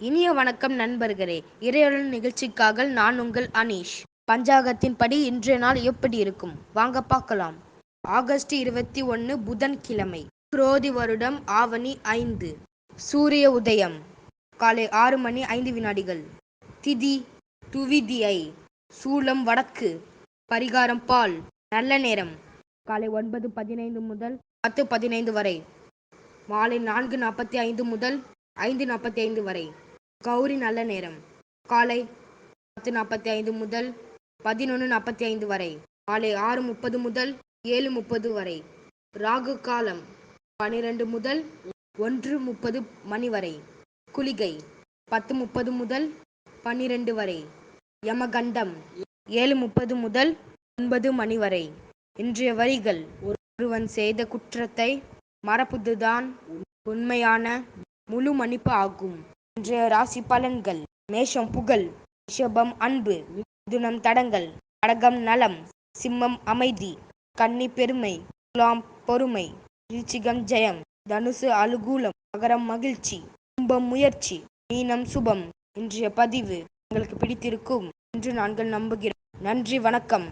இனிய வணக்கம் நண்பர்களே. இறையருள் நிகழ்ச்சிக்காக நான் உங்கள் அனீஷ். பஞ்சாகத்தின் படி இன்றைய நாள் எப்படி இருக்கும்? வாங்க பார்க்கலாம். ஆகஸ்ட் இருபத்தி ஒன்று புதன்கிழமை. குரோதி வருடம் ஆவணி ஐந்து. சூரிய உதயம். காலை ஆறு மணி ஐந்து வினாடிகள். திதி துவிதியை. சூலம் வடக்கு. பரிகாரம் பால். நல்ல நேரம். காலை ஒன்பது பதினைந்து முதல் பத்து பதினைந்து வரை. மாலை நான்கு நாற்பத்தி ஐந்து முதல் ஐந்து நாற்பத்தி ஐந்து வரை. கௌரி நல்ல நேரம். காலை பத்து நாற்பத்தி ஐந்து முதல் பதினொன்று நாற்பத்தி ஐந்து வரை. மாலை ஆறு முப்பது முதல் ஏழு முப்பது வரை. ராகு காலம் பனிரெண்டு முதல் ஒன்று முப்பது மணி வரை. குளிகை பத்து முப்பது முதல் பன்னிரெண்டு வரை. யமகண்டம் ஏழு முப்பது முதல் ஒன்பது மணி வரை. இன்றைய வரிகள் ஒருவன் செய்த குற்றத்தை மறப்பதுதான் உண்மையான முழு மன்னிப்பு ஆகும். இன்றைய ராசி பலன்கள். மேஷம் புகழ் ரிஷபம் அன்பு மிதுனம் தடங்கள் கடகம் நலம் சிம்மம் அமைதி கன்னி பெருமை குலாம் பொறுமை விருச்சிகம் ஜெயம் தனுசு அலுகூலம் மகரம் மகிழ்ச்சி கும்பம் முயற்சி மீனம் சுபம் இன்றைய பதிவு. உங்களுக்கு பிடித்திருக்கும் என்று நாங்கள் நம்புகிறோம். நன்றி வணக்கம்.